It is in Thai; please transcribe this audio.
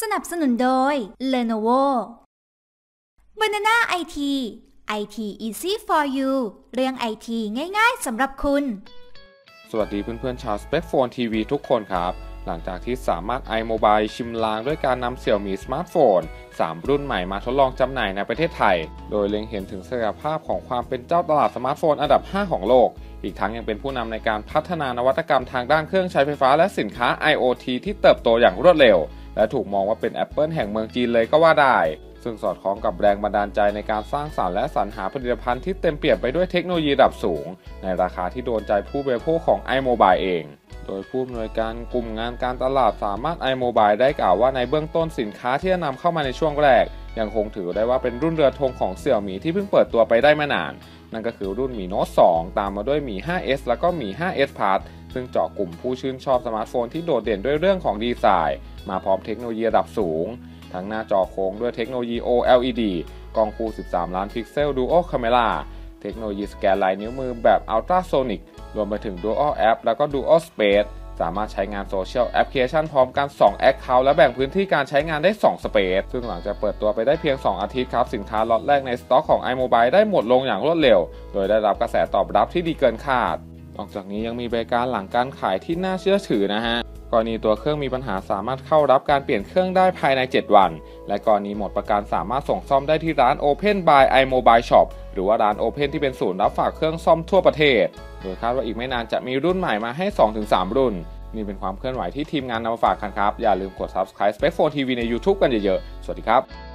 สนับสนุนโดย Lenovo Banana IT IT easy for you เรื่อง IT ง่ายๆสำหรับคุณ สวัสดีเพื่อนๆชาว Spec Phone TV ทุกคนครับ หลังจากที่สามารถ iMobile ชิมลางด้วยการนำเสี่ยวมีสมาร์ทโฟน 3 รุ่นใหม่มาทดลองจำหน่ายในประเทศไทย โดยเล็งเห็นถึงศักยภาพของความเป็นเจ้าตลาดสมาร์ทโฟนอันดับ 5 ของโลก อีกทั้งยังเป็นผู้นำในการพัฒนานวัตกรรมทางด้านเครื่องใช้ไฟฟ้าและสินค้า IoT ที่เติบโตอย่างรวดเร็ว และถูกมองว่าเป็น Apple แห่งเมืองจีนเลยก็ว่าได้ ซึ่งสอดคล้องกับแรงบันดาลใจในการสร้างสารรค์และสรรหาผลิตภัณฑ์ที่เต็มเปี่ยมไปด้วยเทคโนโลยีระดับสูง ในราคาที่โดนใจผู้บริโภคของ iMobile เองโดยผู้อำนวยการกลุ่มงานการตลาดสามารถ iMobile ได้กล่าวว่าในเบื้องต้นสินค้าที่จะนำเข้ามาในช่วงแรก ยังคงถือได้ว่าเป็นรุ่นเรือธงของเสี่ยวหมีที่เพิ่งเปิดตัวไปได้ไม่นาน นั่นก็คือรุ่นหมีโน้ต 2 ตามมาด้วยหมี 5S แล้วก็หมี 5S Plus ซึ่งเจาะกลุ่มผู้ชื่นชอบสมาร์ทโฟนที่โดดเด่นด้วยเรื่องของดีไซน์ มาพร้อมเทคโนโลยีระดับสูง ทั้งหน้าจอโค้งด้วยเทคโนโลยี OLED กล้องคู่ 13 ล้านพิกเซล Dual Camera เทคโนโลยีสแกนลายนิ้วมือแบบ Ultrasonic รวมไปถึง Dual App แล้วก็ Dual Space สามารถใช้งานโซเชียลแอปพลิเคชันพร้อมกัน 2 Account และแบ่งพื้นที่การใช้งานได้ 2 Space ซึ่งหลังจากเปิดตัวไปได้เพียง 2 อาทิตย์ครับ สินค้าล็อตแรกในสต็อกของ iMobile ได้หมดลงอย่างรวดเร็ว โดยได้รับกระแสตอบรับที่ดีเกินคาด นอกจากนี้ยังมีบริการหลังการขายที่น่าเชื่อถือนะฮะ กรณีตัวเครื่องมีปัญหาสามารถเข้ารับการเปลี่ยนเครื่องได้ภายใน 7 วัน และกรณีหมดประกันสามารถส่งซ่อมได้ที่ร้าน Open by iMobile Shop หรือว่าร้าน Open ที่เป็นศูนย์รับฝากเครื่องซ่อมทั่วประเทศ โดยคาดว่าอีกไม่นานจะมีรุ่นใหม่มาให้ 2-3 รุ่น นี่เป็นความเคลื่อนไหวที่ทีมงานนำมาฝากกันครับ อย่าลืมกด subscribe Spec 4 TV ใน YouTube กันเยอะๆ สวัสดีครับ